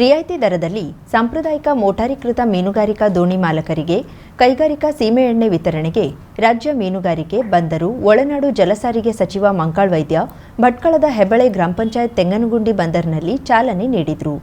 ರಿಯಾಯಿತಿ ದರದಲ್ಲಿ ಸಾಂಪ್ರದಾಯಿಕ ಮೋಟಾರೀಕೃತ ಮೀನುಗಾರಿಕಾ ದೋಣಿ ಮಾಲಕರಿಗೆ, ಕೈಗಾರಿಕಾ ಸೀಮೆಎಣ್ಣೆ ವಿತರಣೆಗೆ, ರಾಜ್ಯ ಮೀನುಗಾರಿಕೆ, ಬಂದರು, ಒಳನಾಡು ಜಲಸಾರಿಗೆ ಸಚಿವ ಮಂಕಾಳ್ ವೈದ್ಯ, ಭಟ್ಕಳದ ಹೆಬಳೆ ಗ್ರಾಮ ಪಂಚಾಯತ್ ತೆಂಗನಗುಂಡಿ ಬಂದರ್ನಲ್ಲಿ ಚಾಲನೆ ನೀಡಿದರು.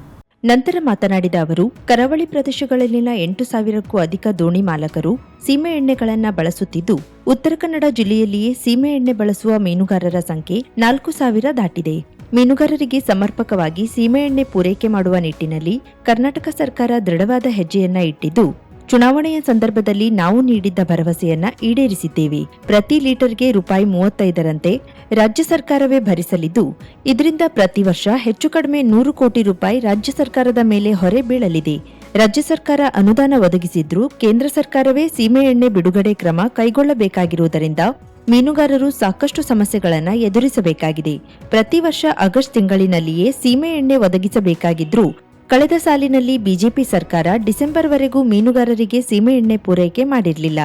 ನಂತರ ಮಾತನಾಡಿದ ಅವರು, ಕರಾವಳಿ ಪ್ರದೇಶಗಳಲ್ಲಿನ ಎಂಟು ಸಾವಿರಕ್ಕೂ ಅಧಿಕ ದೋಣಿ ಮಾಲಕರು ಸೀಮೆಎಣ್ಣೆಗಳನ್ನು ಬಳಸುತ್ತಿದ್ದು, ಉತ್ತರ ಕನ್ನಡ ಜಿಲ್ಲೆಯಲ್ಲಿಯೇ ಸೀಮೆಎಣ್ಣೆ ಬಳಸುವ ಮೀನುಗಾರರ ಸಂಖ್ಯೆ ನಾಲ್ಕು ಸಾವಿರ ದಾಟಿದೆ. ಮೀನುಗಾರರಿಗೆ ಸಮರ್ಪಕವಾಗಿ ಸೀಮೆಎಣ್ಣೆ ಪೂರೈಕೆ ಮಾಡುವ ನಿಟ್ಟಿನಲ್ಲಿ ಕರ್ನಾಟಕ ಸರ್ಕಾರ ದೃಢವಾದ ಹೆಜ್ಜೆಯನ್ನ ಇಟ್ಟಿದ್ದು, ಚುನಾವಣೆಯ ಸಂದರ್ಭದಲ್ಲಿ ನಾವು ನೀಡಿದ್ದ ಭರವಸೆಯನ್ನ ಈಡೇರಿಸಿದ್ದೇವೆ. ಪ್ರತಿ ಲೀಟರ್ಗೆ ರೂಪಾಯಿ ಮೂವತ್ತೈದರಂತೆ ರಾಜ್ಯ ಸರ್ಕಾರವೇ ಭರಿಸಲಿದ್ದು, ಇದರಿಂದ ಪ್ರತಿ ವರ್ಷ ಹೆಚ್ಚು ಕಡಿಮೆ ನೂರು ಕೋಟಿ ರೂಪಾಯಿ ರಾಜ್ಯ ಸರ್ಕಾರದ ಮೇಲೆ ಹೊರೆ ಬೀಳಲಿದೆ. ರಾಜ್ಯ ಸರ್ಕಾರ ಅನುದಾನ ಒದಗಿಸಿದ್ರೂ ಕೇಂದ್ರ ಸರ್ಕಾರವೇ ಸೀಮೆಎಣ್ಣೆ ಬಿಡುಗಡೆ ಕ್ರಮ ಕೈಗೊಳ್ಳಬೇಕಾಗಿರುವುದರಿಂದ ಮೀನುಗಾರರು ಸಾಕಷ್ಟು ಸಮಸ್ಯೆಗಳನ್ನು ಎದುರಿಸಬೇಕಾಗಿದೆ. ಪ್ರತಿ ವರ್ಷ ಆಗಸ್ಟ್ ತಿಂಗಳಿನಲ್ಲಿಯೇ ಸೀಮೆಎಣ್ಣೆ ಒದಗಿಸಬೇಕಾಗಿದ್ರೂ, ಕಳೆದ ಸಾಲಿನಲ್ಲಿ ಬಿಜೆಪಿ ಸರ್ಕಾರ ಡಿಸೆಂಬರ್ವರೆಗೂ ಮೀನುಗಾರರಿಗೆ ಸೀಮೆಎಣ್ಣೆ ಪೂರೈಕೆ ಮಾಡಿರಲಿಲ್ಲ.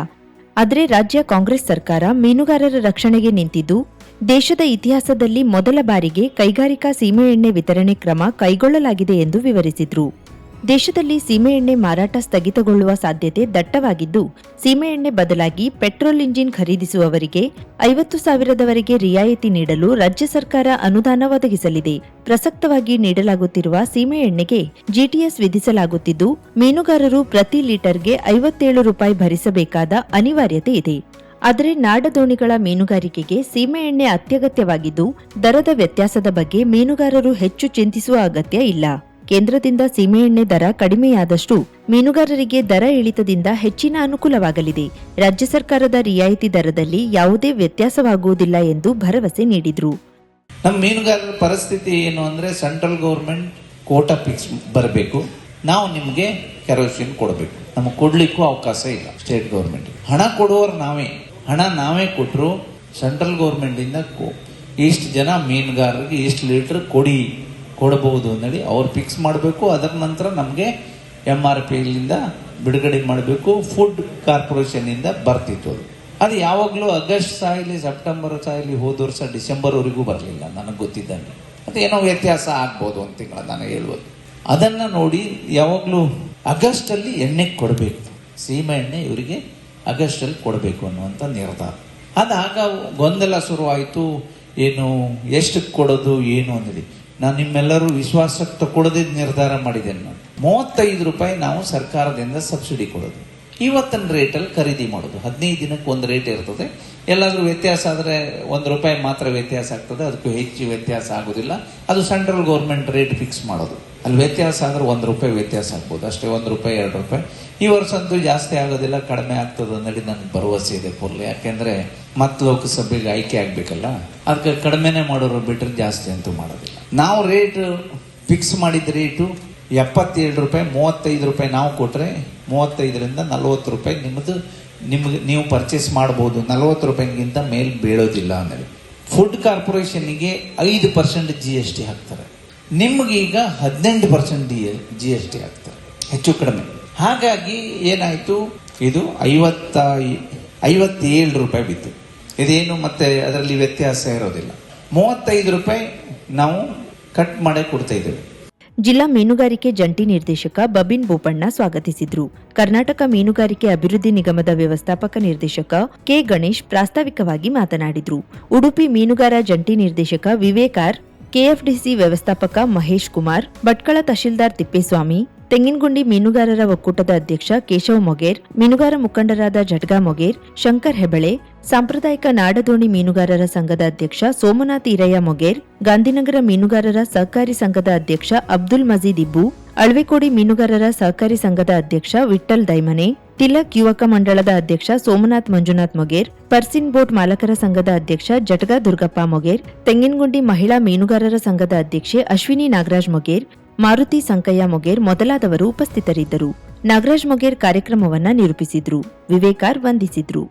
ಆದರೆ ರಾಜ್ಯ ಕಾಂಗ್ರೆಸ್ ಸರ್ಕಾರ ಮೀನುಗಾರರ ರಕ್ಷಣೆಗೆ ನಿಂತಿದ್ದು, ದೇಶದ ಇತಿಹಾಸದಲ್ಲಿ ಮೊದಲ ಬಾರಿಗೆ ಕೈಗಾರಿಕಾ ಸೀಮೆಎಣ್ಣೆ ವಿತರಣೆ ಕ್ರಮ ಕೈಗೊಳ್ಳಲಾಗಿದೆ ಎಂದು ವಿವರಿಸಿದ್ರು. ದೇಶದಲ್ಲಿ ಸೀಮೆಎಣ್ಣೆ ಮಾರಾಟ ಸ್ಥಗಿತಗೊಳ್ಳುವ ಸಾಧ್ಯತೆ ದಟ್ಟವಾಗಿದ್ದು ಸೀಮೆಎಣ್ಣೆ ಬದಲಾಗಿ ಪೆಟ್ರೋಲ್ ಇಂಜಿನ್ ಖರೀದಿಸುವವರಿಗೆ ಐವತ್ತು ಸಾವಿರದವರೆಗೆ ರಿಯಾಯಿತಿ ನೀಡಲು ರಾಜ್ಯ ಸರ್ಕಾರ ಅನುದಾನ ಒದಗಿಸಲಿದೆ. ಪ್ರಸಕ್ತವಾಗಿ ನೀಡಲಾಗುತ್ತಿರುವ ಸೀಮೆಎಣ್ಣೆಗೆ ಜಿಟಿಎಸ್ ವಿಧಿಸಲಾಗುತ್ತಿದ್ದು, ಮೀನುಗಾರರು ಪ್ರತಿ ಲೀಟರ್ಗೆ ಐವತ್ತೇಳು ರೂಪಾಯಿ ಭರಿಸಬೇಕಾದ ಅನಿವಾರ್ಯತೆ ಇದೆ. ಆದರೆ ನಾಡದೋಣಿಗಳ ಮೀನುಗಾರಿಕೆಗೆ ಸೀಮೆಎಣ್ಣೆ ಅತ್ಯಗತ್ಯವಾಗಿದ್ದು, ದರದ ವ್ಯತ್ಯಾಸದ ಬಗ್ಗೆ ಮೀನುಗಾರರು ಹೆಚ್ಚು ಚಿಂತಿಸುವ ಅಗತ್ಯ ಇಲ್ಲ. ಕೇಂದ್ರದಿಂದ ಸೀಮೆಎಣ್ಣೆ ದರ ಕಡಿಮೆಯಾದಷ್ಟು ಮೀನುಗಾರರಿಗೆ ದರ ಇಳಿತದಿಂದ ಹೆಚ್ಚಿನ ಅನುಕೂಲವಾಗಲಿದೆ. ರಾಜ್ಯ ಸರ್ಕಾರದ ರಿಯಾಯಿತಿ ದರದಲ್ಲಿ ಯಾವುದೇ ವ್ಯತ್ಯಾಸವಾಗುವುದಿಲ್ಲ ಎಂದು ಭರವಸೆ ನೀಡಿದರು. ನಮ್ಮ ಮೀನುಗಾರರ ಪರಿಸ್ಥಿತಿ ಏನು ಅಂದ್ರೆ ಸೆಂಟ್ರಲ್ ಗೌರ್ಮೆಂಟ್ ಕೋಟಾ ಫಿಕ್ಸ್ ಬರಬೇಕು. ನಾವು ನಿಮಗೆ ಕೆರೋಸಿನ್ ಕೊಡಬೇಕು. ನಮಗೆ ಕೊಡ್ಲಿಕ್ಕೂ ಅವಕಾಶ ಇಲ್ಲ ಸ್ಟೇಟ್ ಗೌರ್ಮೆಂಟ್. ಹಣ ಕೊಡುವವರು ನಾವೇ. ಹಣ ನಾವೇ ಕೊಟ್ಟರು ಸೆಂಟ್ರಲ್ ಗೌರ್ಮೆಂಟಿಂದ ಇಷ್ಟು ಜನ ಮೀನುಗಾರರಿಗೆ ಇಷ್ಟು ಲೀಟರ್ ಕೊಡಿ. ಕೊಡಬಹುದು ಅಂತೇಳಿ ಅವ್ರು ಫಿಕ್ಸ್ ಮಾಡಬೇಕು, ಅದರ ನಂತರ ನಮಗೆ ಎಂ ಆರ್ ಪಿ ಇಲ್ಲಿಂದ ಬಿಡುಗಡೆ ಮಾಡಬೇಕು ಫುಡ್ ಕಾರ್ಪೊರೇಷನಿಂದ ಬರ್ತಿತ್ತು ಅದು. ಅದು ಯಾವಾಗಲೂ ಆಗಸ್ಟ್ ಸಾಯಲಿ ಸೆಪ್ಟೆಂಬರ್ ಸಾಯಲಿ ಹೋದ ವರ್ಷ ಡಿಸೆಂಬರ್ವರೆಗೂ ಬರಲಿಲ್ಲ, ನನಗೆ ಗೊತ್ತಿದ್ದಂಗೆ. ಅದು ಏನೋ ವ್ಯತ್ಯಾಸ ಆಗ್ಬೋದು ಒಂದು ತಿಂಗಳ ನಾನು ಹೇಳ್ಬೋದು. ಅದನ್ನು ನೋಡಿ ಯಾವಾಗಲೂ ಆಗಸ್ಟಲ್ಲಿ ಎಣ್ಣೆ ಕೊಡಬೇಕು. ಸೀಮೆ ಎಣ್ಣೆ ಇವರಿಗೆ ಆಗಸ್ಟಲ್ಲಿ ಕೊಡಬೇಕು ಅನ್ನುವಂಥ ನಿರ್ಧಾರ. ಅದಾಗ ಗೊಂದಲ ಶುರುವಾಯಿತು, ಏನು ಎಷ್ಟು ಕೊಡೋದು, ಏನು ಅಂದೇಳಿ ನಾನು ನಿಮ್ಮೆಲ್ಲರೂ ವಿಶ್ವಾಸಕ್ಕೆ ತಗೊಳ್ಳೋದೇ ನಿರ್ಧಾರ ಮಾಡಿದ್ದೇನೆ ನಾನು. ಮೂವತ್ತೈದು ರೂಪಾಯಿ ನಾವು ಸರ್ಕಾರದಿಂದ ಸಬ್ಸಿಡಿ ಕೊಡೋದು. ಇವತ್ತಿನ ರೇಟಲ್ಲಿ ಖರೀದಿ ಮಾಡೋದು. ಹದಿನೈದು ದಿನಕ್ಕೆ ಒಂದು ರೇಟ್ ಇರ್ತದೆ. ಎಲ್ಲಾದರೂ ವ್ಯತ್ಯಾಸ ಆದರೆ ಒಂದು ರೂಪಾಯಿ ಮಾತ್ರ ವ್ಯತ್ಯಾಸ ಆಗ್ತದೆ. ಅದಕ್ಕೂ ಹೆಚ್ಚು ವ್ಯತ್ಯಾಸ ಆಗೋದಿಲ್ಲ. ಅದು ಸೆಂಟ್ರಲ್ ಗೌರ್ಮೆಂಟ್ ರೇಟ್ ಫಿಕ್ಸ್ ಮಾಡೋದು. ಅಲ್ಲಿ ವ್ಯತ್ಯಾಸ ಅಂದ್ರೆ ಒಂದು ರೂಪಾಯಿ ವ್ಯತ್ಯಾಸ ಆಗ್ಬೋದು. ಅಷ್ಟೇ ಒಂದು ರೂಪಾಯಿ, ಎರಡು ರೂಪಾಯಿ. ಈ ವರ್ಷ ಅಂತೂ ಜಾಸ್ತಿ ಆಗೋದಿಲ್ಲ, ಕಡಿಮೆ ಆಗ್ತದೆ ಅನ್ನೋದು ನನಗೆ ಭರವಸೆ ಇದೆ ಫುಲ್ ಯಾಕೆಂದ್ರೆ ಮತ್ತೆ ಲೋಕಸಭೆಗೆ ಆಯ್ಕೆ ಆಗ್ಬೇಕಲ್ಲ. ಅದಕ್ಕೆ ಕಡಿಮೆನೆ ಮಾಡೋರು ಬಿಟ್ಟರೆ ಜಾಸ್ತಿ ಅಂತೂ ಮಾಡೋದಿಲ್ಲ. ನಾವು ರೇಟ್ ಫಿಕ್ಸ್ ಮಾಡಿದ ರೇಟು ಎಪ್ಪತ್ತೇಳು ರೂಪಾಯಿ, ಮೂವತ್ತೈದು ರೂಪಾಯಿ ನಾವು ಕೊಟ್ಟರೆ ಮೂವತ್ತೈದರಿಂದ ನಲ್ವತ್ತು ರೂಪಾಯಿ ನಿಮ್ಮದು ನಿಮ್ಗೆ ನೀವು ಪರ್ಚೇಸ್ ಮಾಡ್ಬೋದು. ನಲ್ವತ್ತು ರೂಪಾಯಿಗಿಂತ ಮೇಲೆ ಬೀಳೋದಿಲ್ಲ ಅಂದರೆ ಫುಡ್ ಕಾರ್ಪೊರೇಷನ್ನಿಗೆ ಐದು ಪರ್ಸೆಂಟ್ ಜಿ ಎಸ್ ಟಿ ಹಾಕ್ತಾರೆ. ನಿಮ್ಗೀಗ ಹದಿನೆಂಟು percent D G S T ಆಗ್ತದೆ ಹೆಚ್ಚು ಕಡಿಮೆ. ಹಾಗಾಗಿ ಏನಾಯಿತು? ಇದು ಐವತ್ತ ಐವತ್ತೇಳು ರೂಪಾಯಿ ಬಿತ್ತು. ಇದೇನು ಮತ್ತೆ ಅದರಲ್ಲಿ ವ್ಯತ್ಯಾಸ ಇರೋದಿಲ್ಲ. ಮೂವತ್ತೈದು ರೂಪಾಯಿ ನಾವು ಕಟ್ ಮಾಡಿ ಕೊಡ್ತಾ ಇದ್ದೇವೆ. ಜಿಲ್ಲಾ ಮೀನುಗಾರಿಕೆ ಜಂಟಿ ನಿರ್ದೇಶಕ ಬಬಿನ್ ಬೋಪಣ್ಣ ಸ್ವಾಗತಿಸಿದ್ರು. ಕರ್ನಾಟಕ ಮೀನುಗಾರಿಕೆ ಅಭಿವೃದ್ಧಿ ನಿಗಮದ ವ್ಯವಸ್ಥಾಪಕ ನಿರ್ದೇಶಕ ಕೆ ಗಣೇಶ್ ಪ್ರಾಸ್ತಾವಿಕವಾಗಿ ಮಾತನಾಡಿದ್ರು. ಉಡುಪಿ ಮೀನುಗಾರ ಜಂಟಿ ನಿರ್ದೇಶಕ ವಿವೇಕಾರ್ ಕೆಎಫ್ಡಿಸಿ ವ್ಯವಸ್ಥಾಪಕ ಮಹೇಶ್ ಕುಮಾರ್ ಭಟ್ಕಳ ತಹಶೀಲ್ದಾರ್ ತಿಪ್ಪೇಸ್ವಾಮಿ ತೆಂಗಿನಗುಂಡಿ ಮೀನುಗಾರರ ಒಕ್ಕೂಟದ ಅಧ್ಯಕ್ಷ ಕೇಶವ್ ಮೊಗೇರ್, ಮೀನುಗಾರ ಮುಖಂಡರಾದ ಜಟ್ಗಾ ಮೊಗೇರ್, ಶಂಕರ್ ಹೆಬಳೆ, ಸಾಂಪ್ರದಾಯಿಕ ನಾಡದೋಣಿ ಮೀನುಗಾರರ ಸಂಘದ ಅಧ್ಯಕ್ಷ ಸೋಮನಾಥ್ ಈರಯ್ಯ ಮೊಗೇರ್, ಗಾಂಧಿನಗರ ಮೀನುಗಾರರ ಸಹಕಾರಿ ಸಂಘದ ಅಧ್ಯಕ್ಷ ಅಬ್ದುಲ್ ಮಜೀದ್ ಇಬ್ಬು, ಅಳ್ವೆಕೋಡಿ ಮೀನುಗಾರರ ಸಹಕಾರಿ ಸಂಘದ ಅಧ್ಯಕ್ಷ ವಿಠಲ್ ದೈಮನೆ, ತಿಲಕ್ ಯುವಕ ಮಂಡಳದ ಅಧ್ಯಕ್ಷ Somnath Manjunath Moger, purse seine boat ಮಾಲಕರ ಸಂಘದ ಅಧ್ಯಕ್ಷ ಜಟಗಾ ದುರ್ಗಪ್ಪ ಮೊಗೇರ್, ತೆಂಗಿನಗುಂಡಿ ಮಹಿಳಾ ಮೀನುಗಾರರ ಸಂಘದ ಅಧ್ಯಕ್ಷೆ ಅಶ್ವಿನಿ ನಾಗರಾಜ್ ಮೊಗೇರ್ ಮಾರುತಿ ಸಂಕಯ್ಯ ಮೊಗೇರ್ ಮೊದಲಾದವರು ಉಪಸ್ಥಿತರಿದ್ದರು. ನಾಗರಾಜ್ ಮೊಗೇರ್ ಕಾರ್ಯಕ್ರಮವನ್ನ ನಿರೂಪಿಸಿದ್ರು. ವಿವೇಕಾರ್ ವಂದಿಸಿದ್ರು.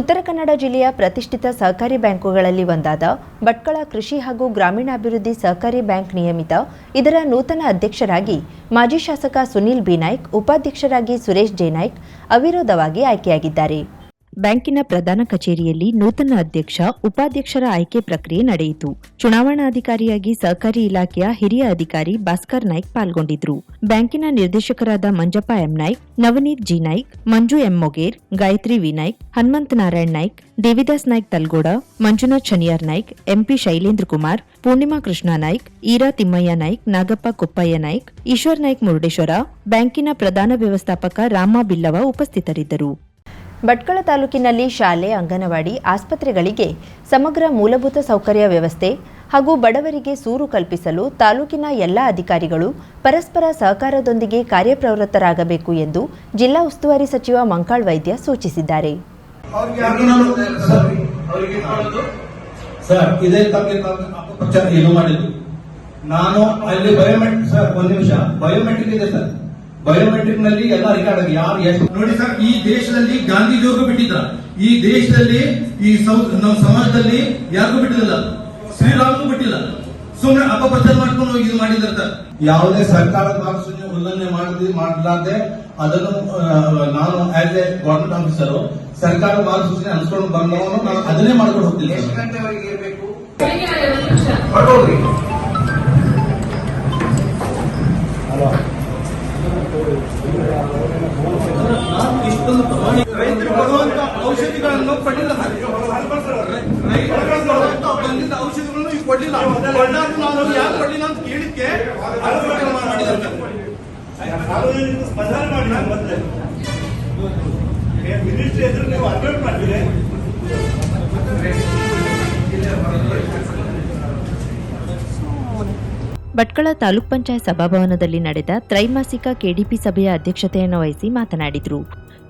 ಉತ್ತರ ಕನ್ನಡ ಜಿಲ್ಲೆಯ ಪ್ರತಿಷ್ಠಿತ ಸಹಕಾರಿ ಬ್ಯಾಂಕುಗಳಲ್ಲಿ ಒಂದಾದ ಭಟ್ಕಳ ಕೃಷಿ ಹಾಗೂ ಗ್ರಾಮೀಣಾಭಿವೃದ್ಧಿ ಸಹಕಾರಿ ಬ್ಯಾಂಕ್ ನಿಯಮಿತ, ಇದರ ನೂತನ ಅಧ್ಯಕ್ಷರಾಗಿ ಮಾಜಿ ಶಾಸಕ ಸುನೀಲ್ ಬಿನಾಯ್ಕ್ ಉಪಾಧ್ಯಕ್ಷರಾಗಿ ಸುರೇಶ್ ಜೇನಾಯ್ಕ್ ಅವಿರೋಧವಾಗಿ ಆಯ್ಕೆಯಾಗಿದ್ದಾರೆ. ಬ್ಯಾಂಕಿನ ಪ್ರಧಾನ ಕಚೇರಿಯಲ್ಲಿ ನೂತನ ಅಧ್ಯಕ್ಷ, ಉಪಾಧ್ಯಕ್ಷರ ಆಯ್ಕೆ ಪ್ರಕ್ರಿಯೆ ನಡೆಯಿತು. ಚುನಾವಣಾಧಿಕಾರಿಯಾಗಿ ಸಹಕಾರಿ ಇಲಾಖೆಯ ಹಿರಿಯ ಅಧಿಕಾರಿ ಭಾಸ್ಕರ್ ನಾಯ್ಕ್ ಪಾಲ್ಗೊಂಡಿದ್ರು. ಬ್ಯಾಂಕಿನ ನಿರ್ದೇಶಕರಾದ Manjappa M Naik, Navneet G Naik, Manju M Moger, Gayatri V Naik, Hanumant Narayan Naik, Devidas Naik Talgoda, Manjunath Shaniyar Naik M P Shailendra Kumar, Poornima Krishna Naik, Eera Timmaiah Naik, Nagappa Koppaiah Naik, Ishwar Naik Murudeshwar, ಬ್ಯಾಂಕಿನ ಪ್ರಧಾನ ವ್ಯವಸ್ಥಾಪಕ ರಾಮ ಬಿಲ್ಲವ ಉಪಸ್ಥಿತರಿದ್ದರು. ಭಟ್ಕಳ ತಾಲೂಕಿನಲ್ಲಿ ಶಾಲೆ, ಅಂಗನವಾಡಿ, ಆಸ್ಪತ್ರೆಗಳಿಗೆ ಸಮಗ್ರ ಮೂಲಭೂತ ಸೌಕರ್ಯ ವ್ಯವಸ್ಥೆ ಹಾಗೂ ಬಡವರಿಗೆ ಸೂರು ಕಲ್ಪಿಸಲು ತಾಲೂಕಿನ ಎಲ್ಲ ಅಧಿಕಾರಿಗಳು ಪರಸ್ಪರ ಸಹಕಾರದೊಂದಿಗೆ ಕಾರ್ಯಪ್ರವೃತ್ತರಾಗಬೇಕು ಎಂದು ಜಿಲ್ಲಾ ಉಸ್ತುವಾರಿ ಸಚಿವ ಮಂಕಾಳ್ ವೈದ್ಯ ಸೂಚಿಸಿದ್ದಾರೆ. ನಾನು ಅಲ್ಲಿ ಬಯೋಮೆಟ್ರಿಕ್ ಸರ್, ಒಂದು ನಿಮಿಷ. ಬಯೋಮೆಟ್ರಿಕ್ ಇದೆ ಸರ್. ಬಯೋಮೆಟ್ರಿಕ್ನಲ್ಲಿ ಎಲ್ಲ ರೆಕಾರ್ಡ್ ಯಾರು ಎಷ್ಟು ನೋಡಿ ಸರ್ ಈ ದೇಶದಲ್ಲಿ ಗಾಂಧೀಜಿಯವ್ರಿಗೂ ಬಿಟ್ಟಿದ್ರ. ಈ ದೇಶದಲ್ಲಿ ಈ ಸೌ- ನಮ್ಮ ಸಮಾಜದಲ್ಲಿ ಯಾರಿಗೂ ಬಿಟ್ಟಿಲ್ಲ ಶ್ರೀರಾಮ್ಗೂ ಬಿಟ್ಟಿಲ್ಲ. ಸುಮ್ಮನೆ ಅಪಪ್ರಚಾರ ಮಾಡ್ಕೊಂಡು ಇದು ಮಾಡಿದ್ರ ಸರ್. ಯಾವುದೇ ಸರ್ಕಾರದ ಮಾರ್ಗಸೂಚಿ ಉಲ್ಲಂಘನೆ ಮಾಡದೆ ಮಾಡಲಾರ್ದೆ ಅದನ್ನು ನಾನು ಆಸ್ ಎ ಗವರ್ಮೆಂಟ್ ಆಫೀಸರ್ ಸರ್ಕಾರ ಮಾರ್ಗಸೂಚನೆ ಅನುಸರಣೆ ಬಂದವನು ನಾನು ಅದನ್ನೇ ಮಾಡ್ಕೊಂಡು ಹೋಗ್ತೀನಿ ಎಷ್ಟು. ಗಂಟೆವರೆಗೆ ಇರಬೇಕು? ರೈತರು ಕೊಡುವಂತ ಔಷಧಿಗಳನ್ನು ಕೊಟ್ಟಿಲ್ಲ. ರೈತರು ಬಂದಿದ್ದ ಔಷಧಿಗಳನ್ನು ಈಗ ಕೊಡ್ಲಿಲ್ಲ ನಾನು ಯಾಕೆ ಕೊಡ್ಲಿಲ್ಲ ಅಂತ ಕೇಳಿಕ್ಕೆ. ಸಾರ್ವಜನಿಕ ಸ್ಪಂದನೆ ಮಾಡಿ ಮತ್ತೆ ಮಿನಿಸ್ಟ್ರಿ ಎದುರು ನೀವು ಅಡ್ವೈಟ್ ಮಾಡ್ತೀರಿ ಭಟ್ಕಳ ತಾಲೂಕ್ ಪಂಚಾಯತ್ ಸಭಾಭವನದಲ್ಲಿ ನಡೆದ ತ್ರೈಮಾಸಿಕ ಕೆಡಿಪಿ ಸಭೆಯ ಅಧ್ಯಕ್ಷತೆಯನ್ನು ವಹಿಸಿ ಮಾತನಾಡಿದರು.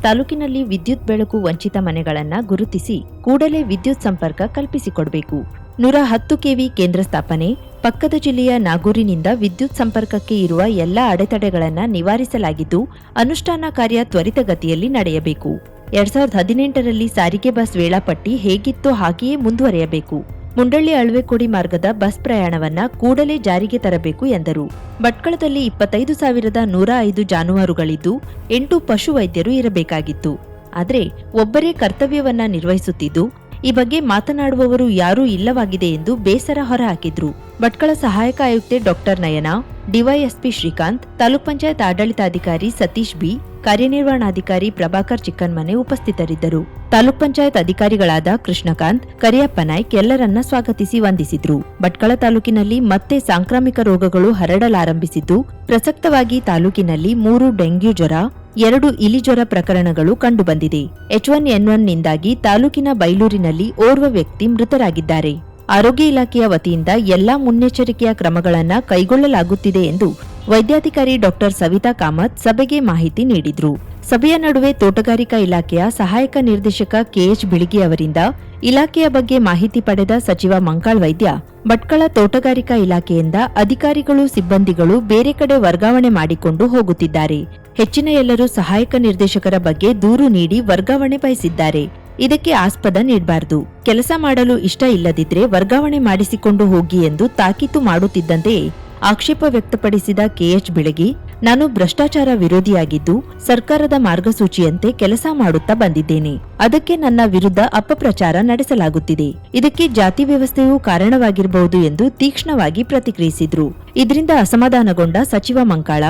ತಾಲೂಕಿನಲ್ಲಿ ವಿದ್ಯುತ್ ಬೆಳಕು ವಂಚಿತ ಮನೆಗಳನ್ನು ಗುರುತಿಸಿ ಕೂಡಲೇ ವಿದ್ಯುತ್ ಸಂಪರ್ಕ ಕಲ್ಪಿಸಿಕೊಡಬೇಕು. ನೂರ ಹತ್ತು ಕೆವಿ ಕೇಂದ್ರ ಸ್ಥಾಪನೆ, ಪಕ್ಕದ ಜಿಲ್ಲೆಯ ನಾಗೂರಿನಿಂದ ವಿದ್ಯುತ್ ಸಂಪರ್ಕಕ್ಕೆ ಇರುವ ಎಲ್ಲ ಅಡೆತಡೆಗಳನ್ನು ನಿವಾರಿಸಲಾಗಿದ್ದು, ಅನುಷ್ಠಾನ ಕಾರ್ಯ ತ್ವರಿತಗತಿಯಲ್ಲಿ ನಡೆಯಬೇಕು. ಎರಡ್ ಸಾವಿರದ ಹದಿನೆಂಟರಲ್ಲಿ ಸಾರಿಗೆ ಬಸ್ ವೇಳಾಪಟ್ಟಿ ಹೇಗಿತ್ತೋ ಹಾಗೆಯೇ ಮುಂದುವರೆಯಬೇಕು. ಮುಂಡಳ್ಳಿ ಅಳವೆಕೋಡಿ ಮಾರ್ಗದ ಬಸ್ ಪ್ರಯಾಣವನ್ನ ಕೂಡಲೇ ಜಾರಿಗೆ ತರಬೇಕು ಎಂದರು. ಭಟ್ಕಳದಲ್ಲಿ ಇಪ್ಪತ್ತೈದು ಸಾವಿರದ ನೂರ ಐದು ಜಾನುವಾರುಗಳಿದ್ದು, ಎಂಟು ಪಶುವೈದ್ಯರು ಇರಬೇಕಾಗಿತ್ತು. ಆದರೆ ಒಬ್ಬರೇ ಕರ್ತವ್ಯವನ್ನ ನಿರ್ವಹಿಸುತ್ತಿದ್ದು, ಈ ಬಗ್ಗೆ ಮಾತನಾಡುವವರು ಯಾರೂ ಇಲ್ಲವಾಗಿದೆ ಎಂದು ಬೇಸರ ಹೊರಹಾಕಿದ್ರು. ಭಟ್ಕಳ ಸಹಾಯಕ ಆಯುಕ್ತೆ ಡಾಕ್ಟರ್ ನಯನ ಡಿವೈಎಸ್ಪಿ ಶ್ರೀಕಾಂತ್, ತಾಲೂಕ್ ಪಂಚಾಯತ್ ಆಡಳಿತಾಧಿಕಾರಿ ಸತೀಶ್ ಬಿ, ಕಾರ್ಯನಿರ್ವಹಣಾಧಿಕಾರಿ ಪ್ರಭಾಕರ್ ಚಿಕ್ಕನ್ಮನೆ ಉಪಸ್ಥಿತರಿದ್ದರು. ತಾಲೂಕ್ ಪಂಚಾಯತ್ ಅಧಿಕಾರಿಗಳಾದ ಕೃಷ್ಣಕಾಂತ್, ಕರಿಯಪ್ಪ ನಾಯ್ಕ್ ಎಲ್ಲರನ್ನ ಸ್ವಾಗತಿಸಿ ವಂದಿಸಿದ್ರು. ಭಟ್ಕಳ ತಾಲೂಕಿನಲ್ಲಿ ಮತ್ತೆ ಸಾಂಕ್ರಾಮಿಕ ರೋಗಗಳು ಹರಡಲಾರಂಭಿಸಿದ್ದು, ಪ್ರಸಕ್ತವಾಗಿ ತಾಲೂಕಿನಲ್ಲಿ ಮೂರು ಡೆಂಗ್ಯೂ ಜ್ವರ, ಎರಡು ಇಲಿಜ್ವರ ಪ್ರಕರಣಗಳು ಕಂಡುಬಂದಿದೆ. ಎಚ್ ಒನ್ ಎನ್ ಒನ್ ನಿಂದಾಗಿ ತಾಲೂಕಿನ ಬೈಲೂರಿನಲ್ಲಿ ಓರ್ವ ವ್ಯಕ್ತಿ ಮೃತರಾಗಿದ್ದಾರೆ. ಆರೋಗ್ಯ ಇಲಾಖೆಯ ವತಿಯಿಂದ ಎಲ್ಲಾ ಮುನ್ನೆಚ್ಚರಿಕೆಯ ಕ್ರಮಗಳನ್ನು ಕೈಗೊಳ್ಳಲಾಗುತ್ತಿದೆ ಎಂದು ವೈದ್ಯಾಧಿಕಾರಿ ಡಾಕ್ಟರ್ ಸವಿತಾ ಕಾಮತ್ ಸಭೆಗೆ ಮಾಹಿತಿ ನೀಡಿದ್ರು. ಸಭೆಯ ನಡುವೆ ತೋಟಗಾರಿಕಾ ಇಲಾಖೆಯ ಸಹಾಯಕ ನಿರ್ದೇಶಕ ಕೆಎಚ್ ಬಿಳಿಗಿ ಅವರಿಂದ ಇಲಾಖೆಯ ಬಗ್ಗೆ ಮಾಹಿತಿ ಪಡೆದ ಸಚಿವ ಮಂಕಾಳ್ ವೈದ್ಯ, ಭಟ್ಕಳ ತೋಟಗಾರಿಕಾ ಇಲಾಖೆಯಿಂದ ಅಧಿಕಾರಿಗಳು, ಸಿಬ್ಬಂದಿಗಳು ಬೇರೆ ಕಡೆ ವರ್ಗಾವಣೆ ಮಾಡಿಕೊಂಡು ಹೋಗುತ್ತಿದ್ದಾರೆ. ಹೆಚ್ಚಿನ ಎಲ್ಲರೂ ಸಹಾಯಕ ನಿರ್ದೇಶಕರ ಬಗ್ಗೆ ದೂರು ನೀಡಿ ವರ್ಗಾವಣೆ ಬಯಸಿದ್ದಾರೆ. ಇದಕ್ಕೆ ಆಸ್ಪದ ನೀಡಬಾರದು. ಕೆಲಸ ಮಾಡಲು ಇಷ್ಟ ಇಲ್ಲದಿದ್ರೆ ವರ್ಗಾವಣೆ ಮಾಡಿಸಿಕೊಂಡು ಹೋಗಿ ಎಂದು ತಾಕೀತು ಮಾಡುತ್ತಿದ್ದಂತೆಯೇ ಆಕ್ಷೇಪ ವ್ಯಕ್ತಪಡಿಸಿದ ಕೆಎಚ್ ಬೆಳಗಿ, ನಾನು ಭ್ರಷ್ಟಾಚಾರ ವಿರೋಧಿಯಾಗಿದ್ದು ಸರ್ಕಾರದ ಮಾರ್ಗಸೂಚಿಯಂತೆ ಕೆಲಸ ಮಾಡುತ್ತಾ ಬಂದಿದ್ದೇನೆ. ಅದಕ್ಕೆ ನನ್ನ ವಿರುದ್ಧ ಅಪಪ್ರಚಾರ ನಡೆಸಲಾಗುತ್ತಿದೆ. ಇದಕ್ಕೆ ಜಾತಿ ವ್ಯವಸ್ಥೆಯೂ ಕಾರಣವಾಗಿರಬಹುದು ಎಂದು ತೀಕ್ಷ್ಣವಾಗಿ ಪ್ರತಿಕ್ರಿಯಿಸಿದ್ರು. ಇದರಿಂದ ಅಸಮಾಧಾನಗೊಂಡ ಸಚಿವ ಮಂಕಾಳ,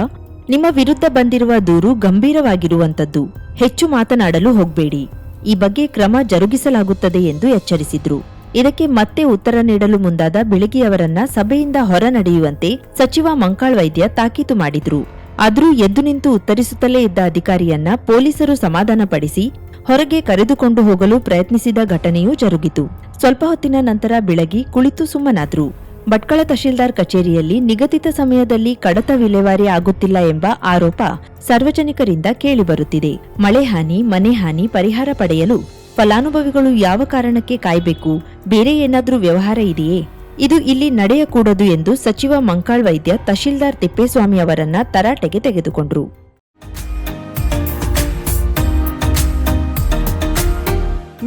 ನಿಮ್ಮ ವಿರುದ್ಧ ಬಂದಿರುವ ದೂರು ಗಂಭೀರವಾಗಿರುವಂತದ್ದು. ಹೆಚ್ಚು ಮಾತನಾಡಲು ಹೋಗಬೇಡಿ. ಈ ಬಗ್ಗೆ ಕ್ರಮ ಜರುಗಿಸಲಾಗುತ್ತದೆ ಎಂದು ಎಚ್ಚರಿಸಿದ್ರು. ಇದಕ್ಕೆ ಮತ್ತೆ ಉತ್ತರ ನೀಡಲು ಮುಂದಾದ ಬೆಳಗಿಯವರನ್ನ ಸಭೆಯಿಂದ ಹೊರ ನಡೆಯುವಂತೆ ಸಚಿವ ಮಂಕಾಳ್ ವೈದ್ಯ ತಾಕೀತು ಮಾಡಿದ್ರು. ಆದರೂ ಎದ್ದು ನಿಂತು ಉತ್ತರಿಸುತ್ತಲೇ ಇದ್ದ ಅಧಿಕಾರಿಯನ್ನ ಪೊಲೀಸರು ಸಮಾಧಾನಪಡಿಸಿ ಹೊರಗೆ ಕರೆದುಕೊಂಡು ಹೋಗಲು ಪ್ರಯತ್ನಿಸಿದ ಘಟನೆಯೂ ಜರುಗಿತು. ಸ್ವಲ್ಪ ಹೊತ್ತಿನ ನಂತರ ಬೆಳಗಿ ಕುಳಿತು ಸುಮ್ಮನಾದ್ರು. ಭಟ್ಕಳ ತಹಶೀಲ್ದಾರ್ ಕಚೇರಿಯಲ್ಲಿ ನಿಗದಿತ ಸಮಯದಲ್ಲಿ ಕಡತ ವಿಲೇವಾರಿ ಆಗುತ್ತಿಲ್ಲ ಎಂಬ ಆರೋಪ ಸಾರ್ವಜನಿಕರಿಂದ ಕೇಳಿಬರುತ್ತಿದೆ ಮಳೆ ಹಾನಿ, ಮನೆ ಹಾನಿ, ಪರಿಹಾರ ಪಡೆಯಲು ಫಲಾನುಭವಿಗಳು ಯಾವ ಕಾರಣಕ್ಕೆ ಕಾಯಬೇಕು? ಬೇರೆ ಏನಾದರೂ ವ್ಯವಹಾರ ಇದೆಯೇ? ಇದು ಇಲ್ಲಿ ನಡೆಯಕೂಡದು ಎಂದು ಸಚಿವ ಮಂಕಾಳ್ ವೈದ್ಯ ತಹಶೀಲ್ದಾರ್ ತಿಪ್ಪೇಸ್ವಾಮಿ ಅವರನ್ನ ತರಾಟೆಗೆ ತೆಗೆದುಕೊಂಡ್ರು.